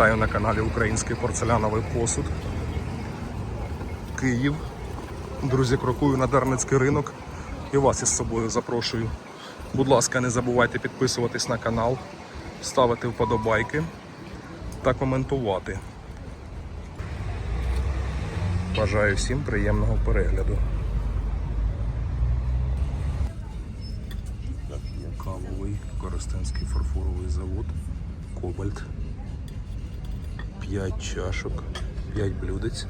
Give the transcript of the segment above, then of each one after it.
Вітаю на каналі Український порцеляновий посуд. Київ. Друзі, крокую на Дарницький ринок і вас із собою запрошую. Будь ласка, не забувайте підписуватись на канал, ставити вподобайки та коментувати. Бажаю всім приємного перегляду. Кавовий Коростенський фарфоровий завод. Кобальт. 5 чашок, 5 блюдець,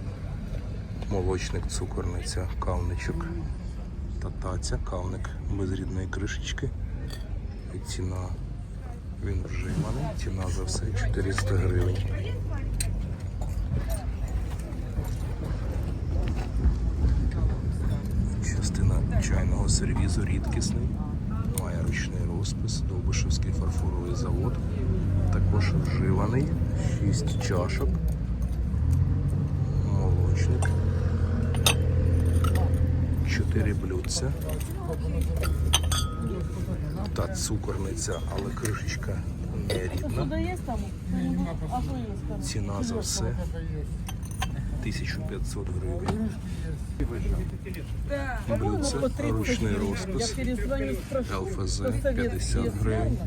молочник, цукорниця, кавничок, татаця, кавник без рідної кришечки. І ціна він вживаний, ціна за все 400 гривень. Частина чайного сервізу рідкісний, ручний розпис, Довбишевський фарфоровий завод, також вживаний, 6 чашок, молочник, 4 блюдця. Та цукорниця, але кришечка не рідна. Ціна за все 1500 гривень. Блюдце, ручний розпис. ЛФЗ по 50 гривень.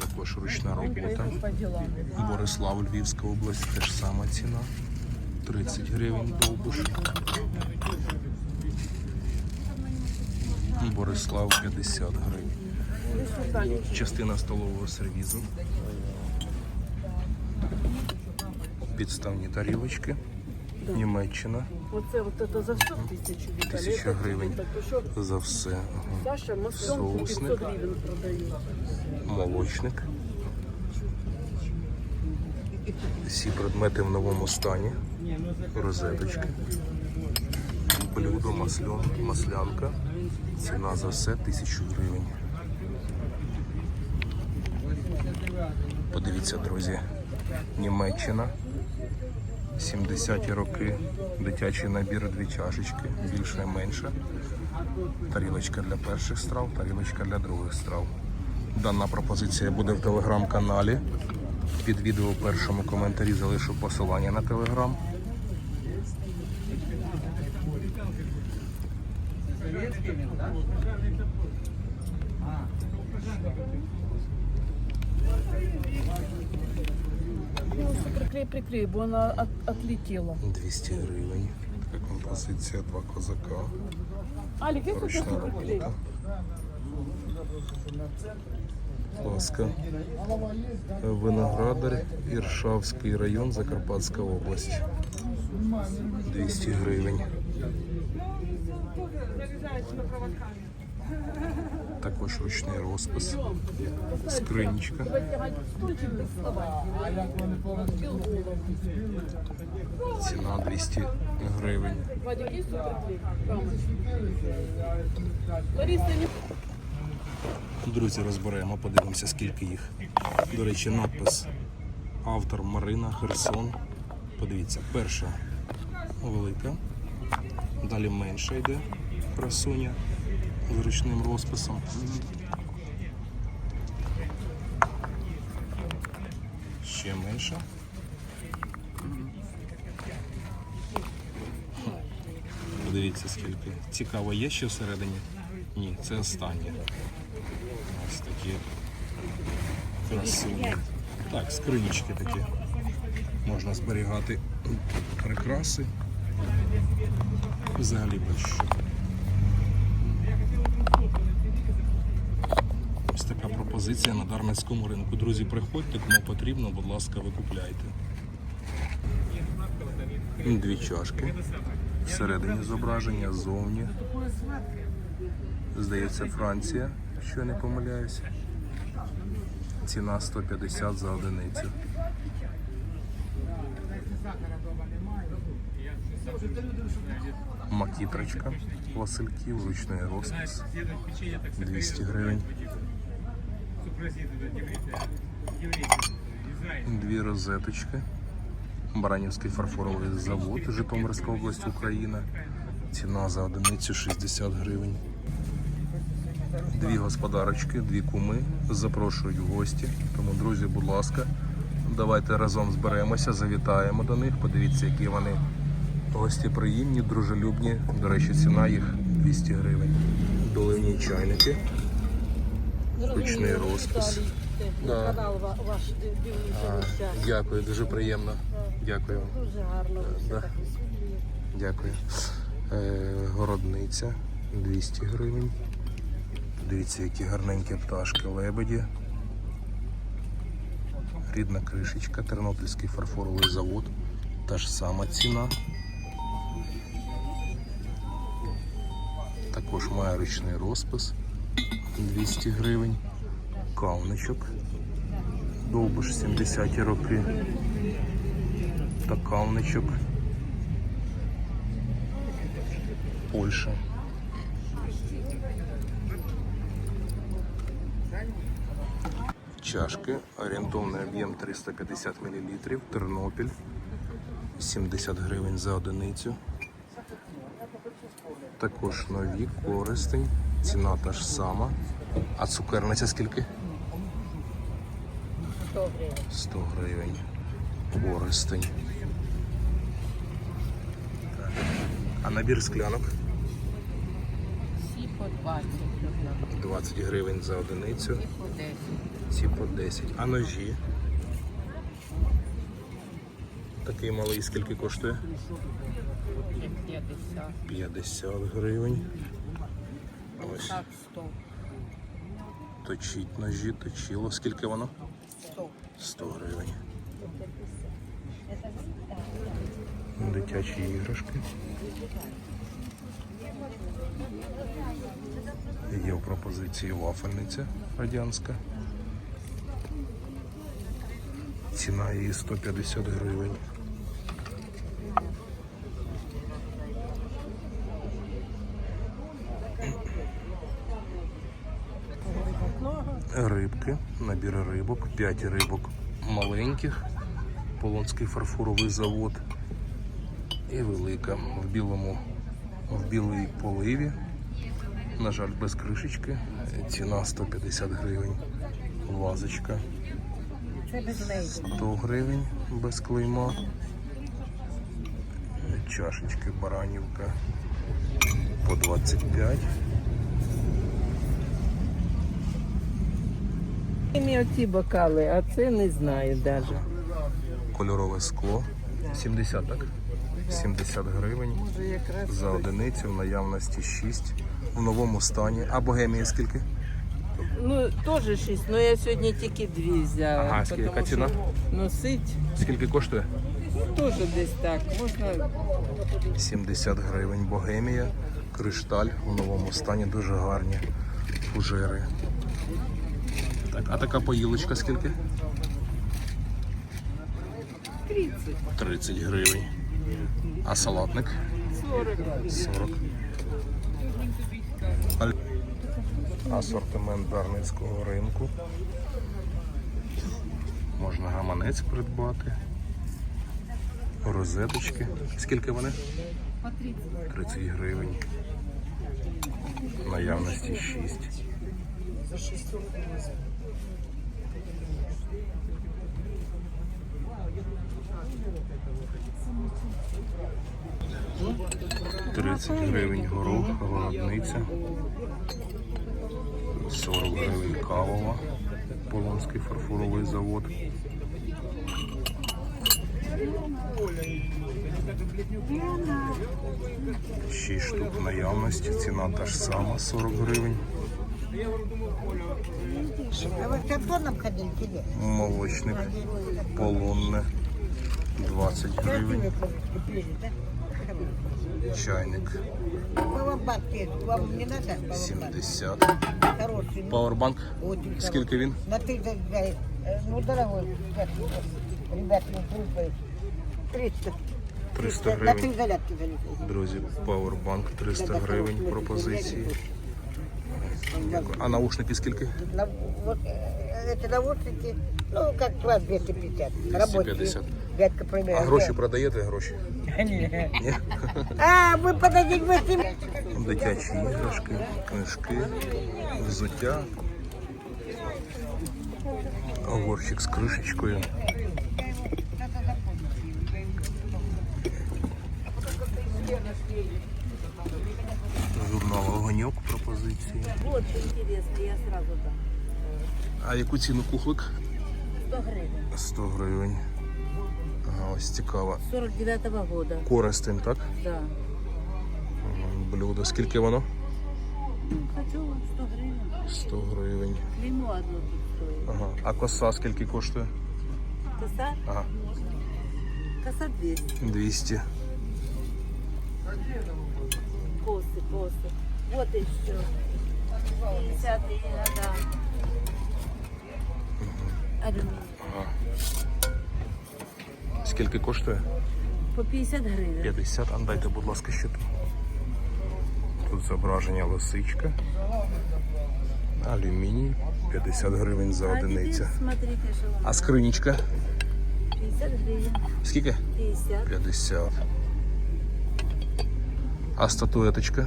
Також ручна робота. Борислав, Львівська область, теж сама ціна. 30 гривень довбуш. Борислав 50 гривень. Частина столового сервізу. Підставні тарілочки. Німеччина Вот это, вот это за все тысячу Виталий. Тисяча Это гривень. Так, ну что, за все. Ага. Саша Москонку Соусник. 500 гривен продает. Молочник. Всі предмети в новому стані. Розеточки. Блюдо, масльон, маслянка. Ціна за все 1000 гривень. Подивіться, друзі. Німеччина. 70-ті роки. Дитячий набір, дві чашечки, більше менше. Тарілочка для перших страв, тарілочка для других страв. Дана пропозиція буде в телеграм-каналі. Під відео в першому коментарі залишу посилання на телеграм. Ну, приклей, приклей, бо она от, отлетела. 200 гривень. Така композиція, два козака. Алик, я хочу Ручна приклей. робота. Ласка. Виноградар, Іршавський район, Закарпатська область. 200 гривень. Також ручний розпис. Скринічка. Ціна 200 гривень. Друзі, розберемо, подивимося, скільки їх. До речі, надпис автор Марина Херсон. Подивіться, перша велика, далі менша йде красуня з ручним розписом. Ще менша. Подивіться скільки. Цікаво, є ще всередині? Ні, це останнє. Ось такі красиві. Так, скринічки такі. Можна зберігати прикраси. Взагалі без що. Ось така пропозиція на Дарницькому ринку. Друзі, приходьте, кому потрібно, будь ласка, викупляйте. Дві чашки. Всередині зображення, ззовні. Здається, Франція, якщо я не помиляюся. Ціна 150 за одиницю. Макітрочка Васильків, ручний розпис. 200 гривень. Дві розеточки. Баранівський фарфоровий завод, Житомирська область, Україна. Ціна за одиницю 60 гривень. Дві господарочки, дві куми запрошують в гості. Тому, друзі, будь ласка, Давайте разом зберемося, завітаємо до них. Подивіться, які вони гостєприємні, дружелюбні. До речі, ціна їх 200 гривень. Доливні чайники. Ручний розпис. Да. Канал ваш дивлюся. Дякую, дуже приємно. Дякую. Дуже гарно Да. Дякую. Е, городниця 200 гривень. Дивіться, які гарненькі пташки лебеді. Рідна кришечка, Тернопільський фарфоровий завод. Та ж сама ціна. Також має ручний розпис 200 гривень. Кавничок. Довбиш 70-ті роки. Та кавничок. Польща. Чашки, орієнтовний об'єм 350 мл, Тернопіль, 70 гривень за одиницю. Також нові, користень, ціна та ж сама. А цукерниця скільки? 100 гривень. 100 гривень. Користень. А набір склянок? Всі по 20 гривень. 20 гривень за одиницю. І по 10. Ці по 10. А ножі? Такий малий скільки коштує? Вже 50. 50 гривень. Ось. Так, 100. Точіть ножі, точило. Скільки воно? 100. 100 гривень. Дитячі іграшки. Є в пропозиції вафельниця радянська. Ціна її 150 гривень. Рибки, набір рибок, 5 рибок маленьких, Полонський фарфоровий завод і велика в білому, в білій поливі. На жаль, без кришечки. Ціна 150 гривень. Вазочка Це без неї. 100 гривень без клейма. Чашечки баранівка по 25. Мені оці бокали, а це не знаю навіть. Кольорове скло 70, так? 70 гривень. За одиницю в наявності 6 в новому стані. А богемія скільки? ну теж шість, але я сьогодні тільки дві взяла. Ага, скільки тому ціна? Носить Скільки коштує? ну, теж десь так. Можна 70 гривень. Богемія, кришталь в новому стані, дуже гарні фужери. Так, а така поїлочка скільки? 30. 30 гривень. А салатник? 40. 40. Асортимент Дарницького ринку. Можна гаманець придбати. Розеточки. Скільки вони? 30 гривень. Наявності 6. Тридцять гривень горох, городниця. 40 гривень кавова. Полонський фарфоровий завод. Шість штук наявності. Ціна та ж сама 40 гривень. Молочник полонне 20 гривень. Купили, да? Чайник Пауэрбанк есть. Вам не надо? Пауэрбанк? 70. Хороший. ну, Пауербанк. Очень Скільки він? На ты говорит, ну дорогой, ребят, ребят, не трупают. 300. 300 На гривень. три зарядки залезли. Друзі, Powerbank 300 гривень пропозиції. Дякую. А наушники скільки? На, вот, э, эти наушники, ну, как класс 250. Рабочие. 250. Дядька А проверяет. гроші продаєте гроші? Ні? А, мы подадим мы с ним. Дитячі іграшки, книжки, взуття. Горщик з кришечкою. Интересно, я сразу дам. А яку ціну кухлик? 100 гривен. 100 гривень. Ага, ось цікаво. 49-го года. Коростень, так? Да. М, Блюдо. Скільки воно? Хочу 100 гривен. 100 гривень. Клеймо одно тут стоит. Ага. А коса скільки коштує? Коса? Ага. Коса 200. 200. Косы, косы. Вот и все. 50-е года. Алюминий. Ага. Скільки коштує? По 50 гривен. 50. А дайте, будь ласка, щиту. Тут зображення лисичка. Алюміній. 50 гривень за одиницю. смотрите, что А скринічка? 50 гривен. Скільки? 50. 50. А статуеточка?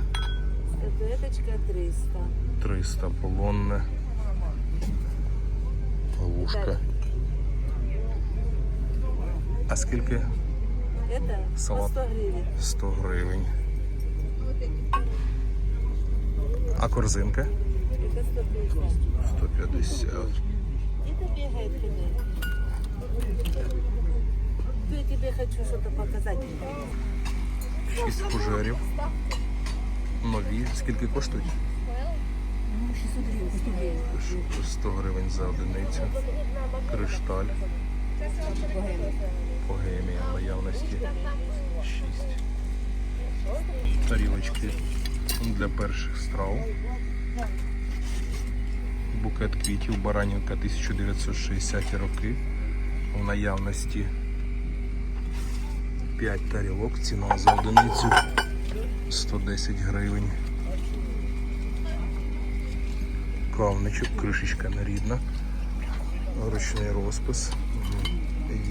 Статуэточка 300. 300 полонне. Так. А скільки? Это Салат. 100 гривен. 100 гривень. А корзинка? Это 150. 150. Это бегает. То я тебе хочу что-то показать. 6 фужерів. Нові. Скільки коштують? Ну, 600 гривен, 100 гривень за одиницю. Кришталь. Богемія наявності. 6. Тарілочки для перших страв. Букет квітів Баранівка 1960 роки. В наявності 5 тарілок. Ціна за одиницю 110 гривень. Кавничок, кришечка нерідна. Ручний розпис.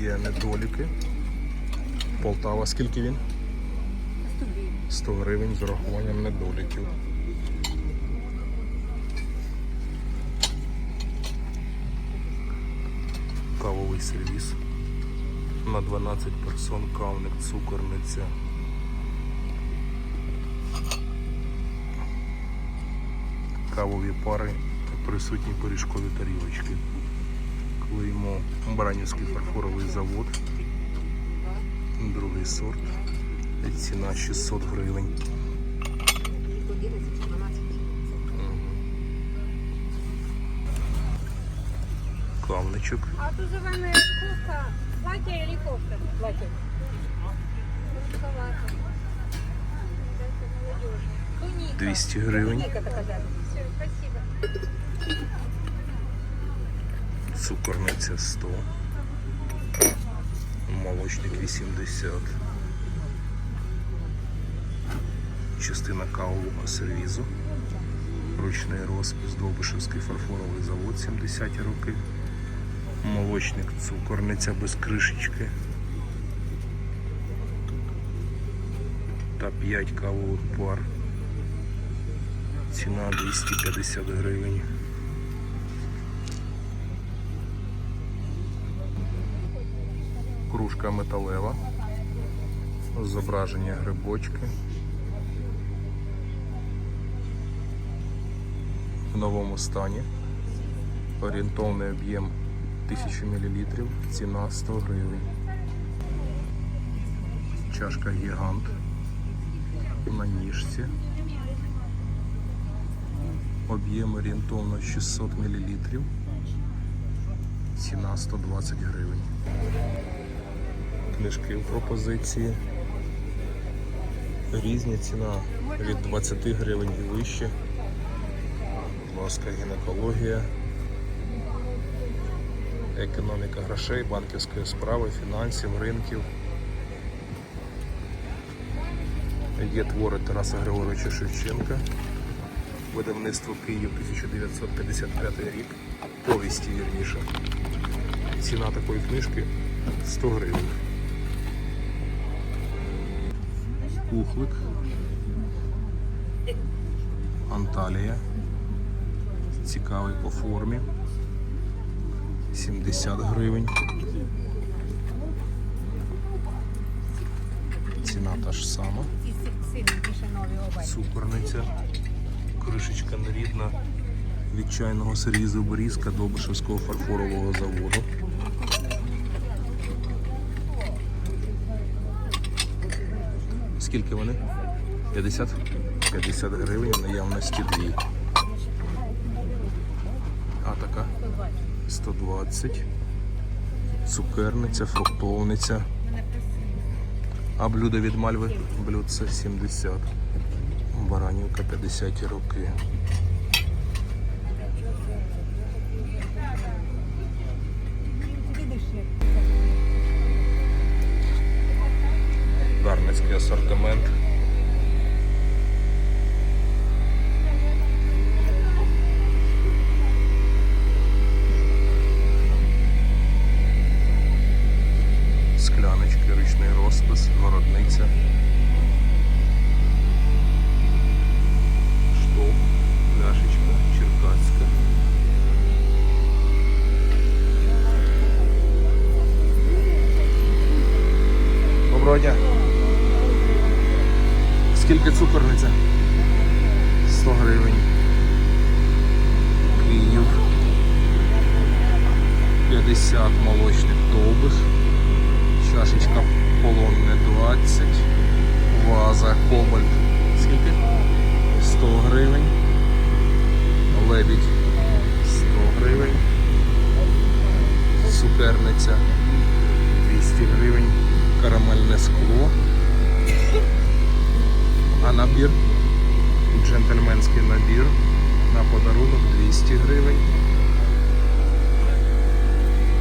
Є недоліки. Полтава, скільки він? 100 гривень з урахуванням недоліків. Кавовий сервіс. На 12 персон кавник, цукорниця. Кавові пари, присутні пиріжкові тарілочки. Клеймо Баранівський фарфоровий завод. Другий сорт. Ціна 600 гривень. Кавничок. А тут же вами кофта, платье или кофта? Платье. Туника. 200 гривень. Цукорниця 100. Молочник 80. Частина кавового сервізу. Ручний розпис Довбишевський фарфоровий завод 70 роки. Молочник цукорниця без кришечки. Та 5 кавових пар. Ціна 250 гривень. кружка металева, зображення грибочки. В новому стані. Орієнтовний об'єм 1000 мл, ціна 100 гривень. Чашка гігант на ніжці. Об'єм орієнтовно 600 мл. Ціна 120 гривень книжки в пропозиції. Різні ціна від 20 гривень і вище. Будь ласка, гінекологія, економіка грошей, банківської справи, фінансів, ринків. Є твори Тараса Григоровича Шевченка. Видавництво Київ 1955 рік. Повісті вірніше. Ціна такої книжки 100 гривень. Кухлик. Анталія. Цікавий по формі. 70 гривень. Ціна та ж сама. Цукорниця. Кришечка нерідна. від чайного сервізу Борізка Довбишевського фарфорового заводу. Скільки вони? 50? 50 гривень, наявності дві. А така? 120. Цукерниця, фруктовниця. А блюдо від мальви? Блюдце 70. Баранівка 50 роки. Набір, джентльменський набір на подарунок 200 гривень.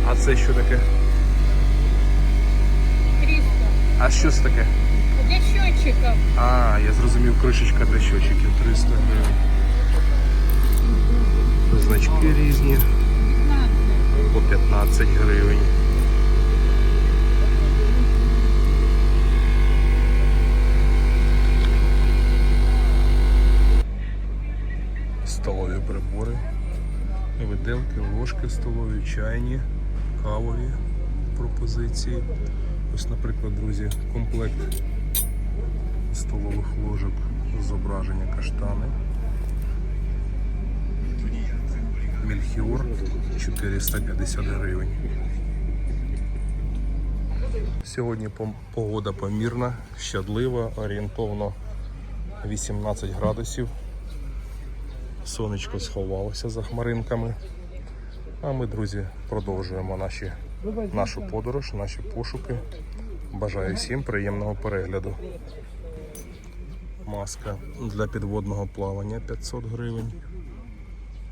А це що таке? 300. А що це таке? Для счетчиков. А, я зрозумів, кришечка для щочиків 300 гривень. Значки різні по 15 гривень. Прибори, виделки, ложки столові, чайні, кавові пропозиції. Ось, наприклад, друзі, комплект столових ложок зображення каштани. Мельхіор 450 гривень. Сьогодні погода помірна, щадлива, орієнтовно 18 градусів. Сонечко сховалося за хмаринками. А ми, друзі, продовжуємо наші, нашу подорож, наші пошуки. Бажаю всім приємного перегляду. Маска для підводного плавання 500 гривень.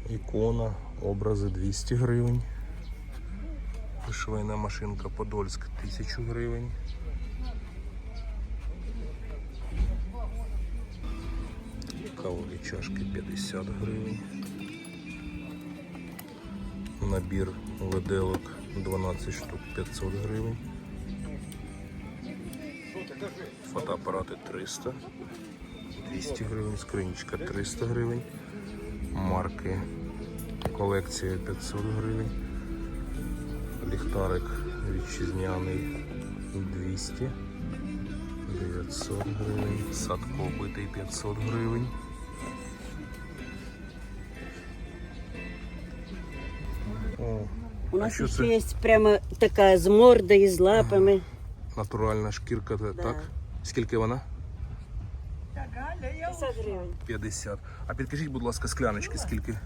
Ікона, образи 200 гривень. Швейна машинка Подольськ 1000 гривень. Кавові чашки 50 гривень. Набір виделок 12 штук 500 гривень. Фотоапарати 300. 200 гривень, скринічка 300 гривень, марки колекція 500 гривень, ліхтарик вітчизняний 200, 900 гривень, садко битий 500 гривень. Нас ще це? є прямо така з мордою, з лапами. Натуральна шкірка, та- так? Скільки вона? 50 гривень. 50. А підкажіть, будь ласка, скляночки, скільки?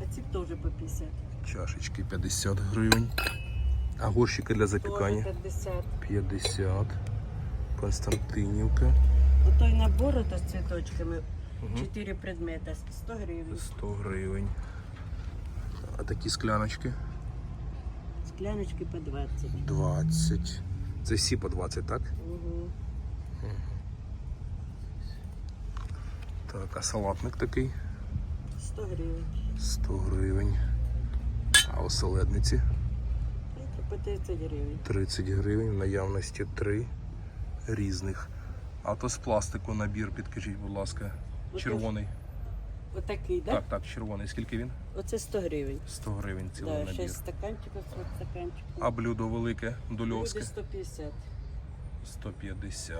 А ці теж по 50. Чашечки 50 гривень. А горщики для запікання? 50. 50. Константинівка Отой набор ото з цвіточками. 4 предмета. 100 гривень. 100 гривень. А такі скляночки Скляночки по 20. 20. Це всі по 20, так? Угу. Так, а салатник такий 100 гривень. 100 гривень. А оселедниці по 30 гривень. 30 гривень, в наявності 3 різних. А то з пластику набір, підкажіть, будь ласка. Червоний. Отакий, так? Так, так, червоний. Скільки він? Оце 100 гривень. 100 гривень цілий Да, набір. 6 стаканчиків, 40 стаканчиків. А блюдо велике, дольовське? Люди 150. 150.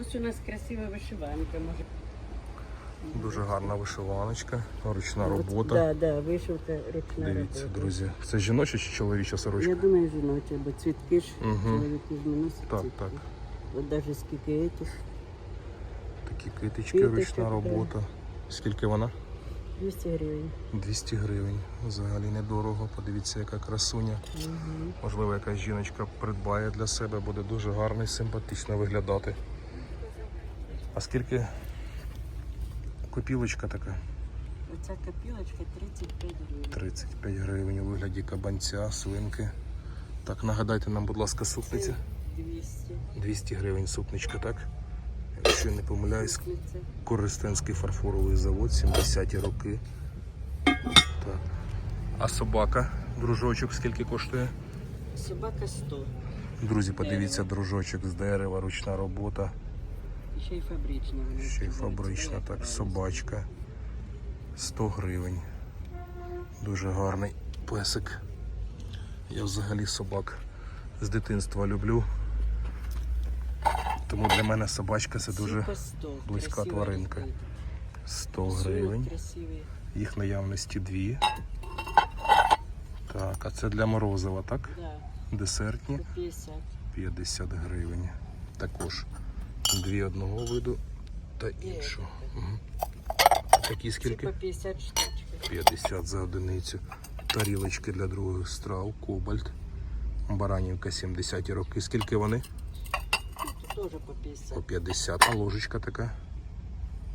Ось у нас красива вишиванка. Може. Дуже гарна вишиваночка, ручна робота. Да, да, вишивка ручна Дивіться, робота. друзі. Це жіноча чи чоловіча Я думаю, жіноча, бо цвітки ж Мгм. чоловіки ж не носять Так, цвітки. так. От навіть скільки етих, Такі китички, Китичок, ручна да. Скільки вона? 200 гривень. 200 гривень. Взагалі недорого. Подивіться, яка красуня. Можливо, якась жіночка придбає для себе, буде дуже гарно і симпатично виглядати. А скільки копілочка така? Оця копілочка 35 гривень. 35 гривень у вигляді кабанця, свинки. Так, нагадайте нам, будь ласка, супниця. 200. 200 гривень супничка, так? Якщо я не помиляюсь, Супниця. Користенський фарфоровий завод, 70-ті роки. Так. А собака, дружочок, скільки коштує? Собака 100. Друзі, подивіться, дружочок з дерева, ручна робота, Ще й фабрична. вона ще й фабрична, так, собачка. 100 гривень. Дуже гарний песик. Я взагалі собак з дитинства люблю. Тому для мене собачка це дуже Всі по 100. близька тваринка. 100 гривень. Їх наявності дві. Так, а це для морозива, так? Десертні 50. 50 гривень. Також дві одного виду та іншого. Такі скільки? 50 штучка. 50 за одиницю. Тарілочки для других страв, кобальт. Баранівка 70 роки. Скільки вони? Теж по 50. По 50. А ложечка така?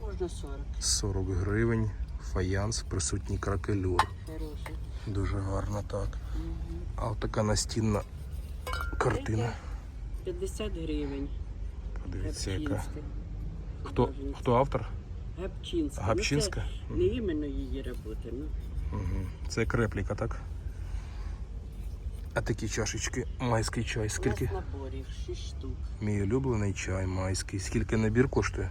Можна 40. 40 гривень. Фаянс, присутній кракелюр. Хороший. Дуже гарно так. А от така настінна картина. 50 гривень. Подивіться, яка. Гапчинська. Хто, Художниця. хто автор? Гапчинська. Гапчинська? Ну, це не іменно її роботи. Ну, Угу. Це як репліка, так? А такі чашечки, майський чай. Скільки? Наборів 6 штук. Мій улюблений чай майський. Скільки набір коштує?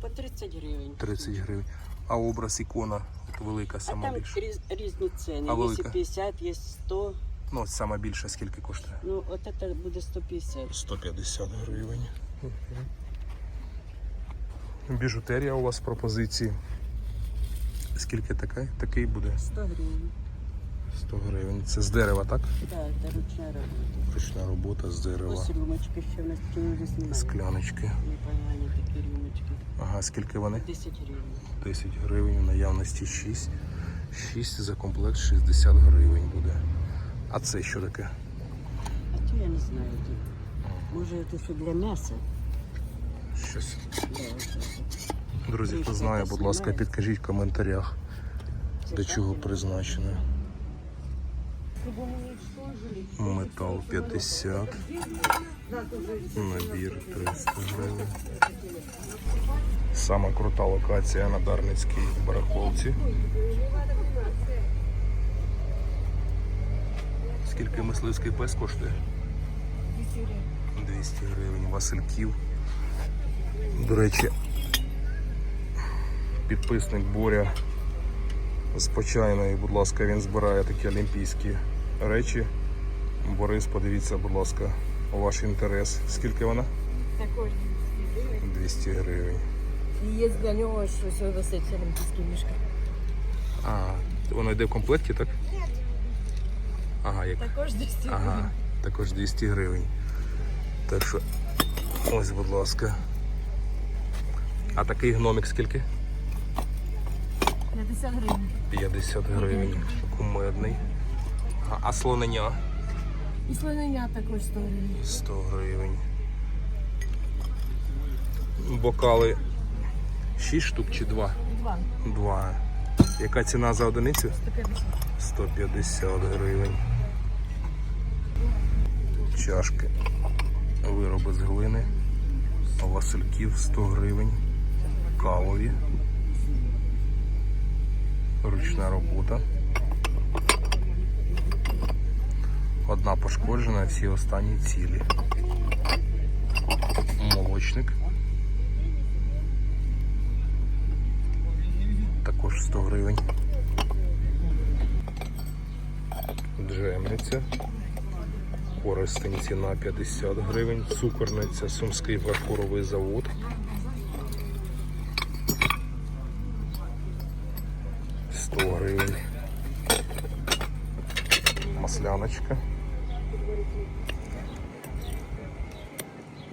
По 30 гривень. 30 гривень. А образ ікона от велика, А сама там більша. різ, різні ціни. А є 50, є 100. Ну, от сама більша скільки коштує? Ну, от це буде 150. 150 гривень. Біжутерія у вас в пропозиції. Скільки така? Такий буде 100 гривень. 100 гривень. Це з дерева, так? Так, це ручна робота. Ручна робота з дерева. Ось рюмочки ще в нас вже знімають. Скляночки. Непогані такі рюмочки. Ага, скільки вони? 10 гривень. 10 гривень, в наявності 6. 6 за комплект 60 гривень буде. А це що таке? А то я не знаю. Може це що для м'яса? Щось. Друзі, хто знає, будь ласка, підкажіть в коментарях, для чого призначено. Метал 50. Набір 300 гривень. Сама крута локація на Дарницькій барахолці. Скільки мисливський пес коштує? 200 гривень. Васильків. До речі, підписник Боря з Почайної, будь ласка, він збирає такі олімпійські речі. Борис, подивіться, будь ласка, ваш інтерес. Скільки вона? Також 200 гривень. І є для нього щось висить олімпійський мішка. А, воно йде в комплекті, так? Ага, як. Також 200 Ага, також 200 гривень. Так що, ось, будь ласка. А такий гномик скільки? 50 гривень. 50 гривень. Кумедний. А, а слонення? І слонення також 100 гривень. 100 гривень. Бокали 6 штук чи 2? Два. 2. Яка ціна за одиницю? 150. 150 гривень. Чашки. Вироби з глини. Васильків 100 гривень. Кавові. Ручна робота. Одна пошкоджена, всі останні цілі. Молочник. Також 100 гривень. Джемниця. Користинці на 50 гривень. Цукорниця, сумський фарфоровий завод. гривень. Масляночка.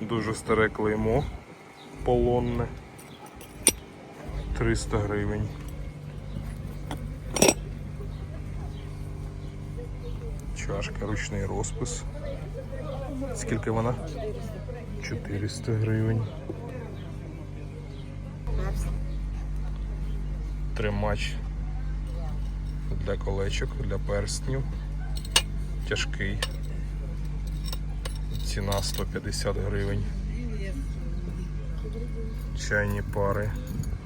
Дуже старе клеймо полонне. 300 гривень. Чашка, ручний розпис. Скільки вона? 400 гривень. Тримач для колечок, для перстнів. Тяжкий. Ціна 150 гривень. Чайні пари,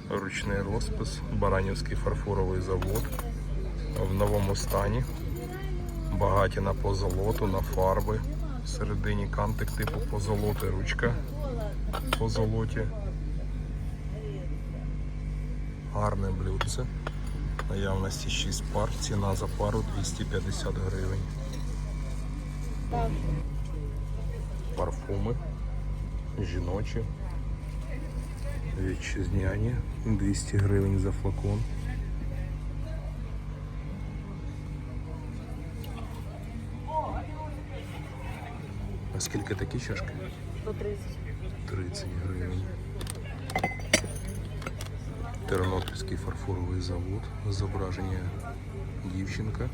ручний розпис, Баранівський фарфоровий завод в новому стані. Багаті на позолоту, на фарби. Всередині кантик типу позолоти, ручка по золоті. Гарне блюдце. Наявності 6 пар, ціна за пару 250 гривень. Парфуми жіночі. Вітчизняні 200 гривень за флакон. А скільки такі чашки? 130. 30 гривень. Тернопільський фарфоровий завод. Зображення дівчинка.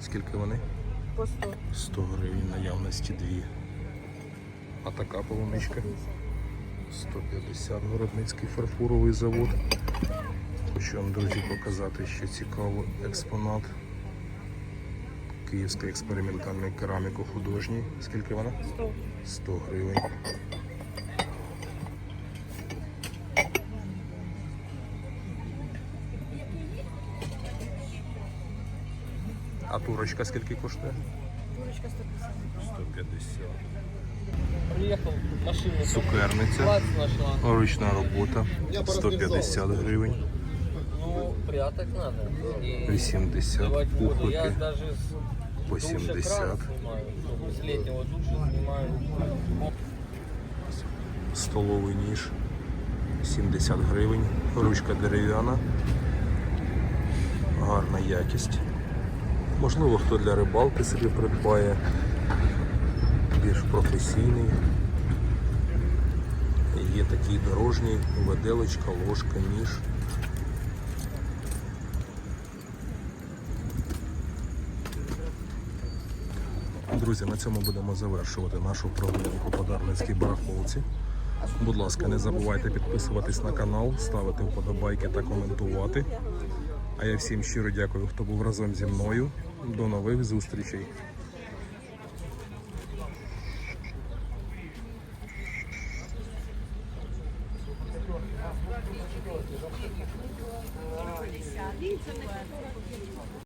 Скільки вони? По 100. 100 гривень наявності дві. А така полуничка? 150 Городницький фарфоровий завод. Хочу вам, друзі, показати ще цікавий експонат. Київський експериментальний кераміко-художній. Скільки вона? 100. 100 гривень. А турочка скільки коштує? Курочка 150. 150. Цукерниця. нашла. Ручна робота. 150 гривень. Ну, прятать надо. И 80 сливать воду. Я пухлики даже с по 70. кран снимаю. чтобы С летнего душа снимаю. Столовий ніж 70 гривень. Ручка дерев'яна. Гарна якість. Можливо, хто для рибалки собі придбає. Більш професійний. Є такий дорожній, виделочка, ложка, ніж. Друзі, на цьому будемо завершувати нашу прогулянку по Дарницькій барахолці. Будь ласка, не забувайте підписуватись на канал, ставити вподобайки та коментувати. А я всім щиро дякую, хто був разом зі мною. До нових зустрічей.